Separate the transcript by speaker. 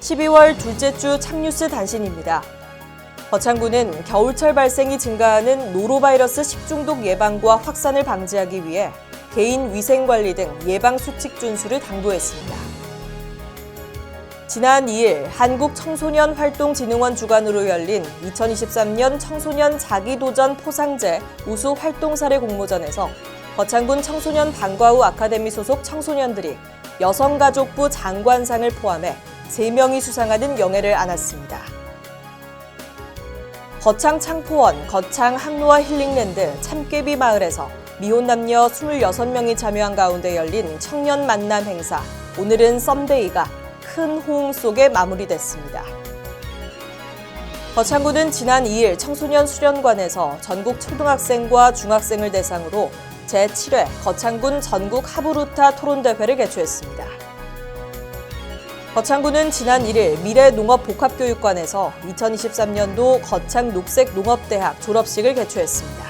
Speaker 1: 12월 둘째 주 창뉴스 단신입니다. 거창구는 겨울철 발생이 증가하는 노로바이러스 식중독 예방과 확산을 방지하기 위해 개인 위생 관리 등 예방 수칙 준수를 당부했습니다. 지난 2일 한국청소년 활동진흥원 주관으로 열린 2023년 청소년 자기도전 포상제 우수 활동사례 공모전에서 거창군 청소년 방과후 아카데미 소속 청소년들이 여성가족부 장관상을 포함해 3명이 수상하는 영예를 안았습니다. 거창 창포원, 거창 항로와 힐링랜드, 참깨비 마을에서 미혼 남녀 26명이 참여한 가운데 열린 청년 만남 행사, 오늘은 썸데이가 큰 호응 속에 마무리됐습니다. 거창구는 지난 2일 청소년 수련관에서 전국 초등학생과 중학생을 대상으로 제7회 거창군 전국 하부루타 토론대회를 개최했습니다. 거창구는 지난 1일 미래농업복합교육관에서 2023년도 거창 녹색농업대학 졸업식을 개최했습니다.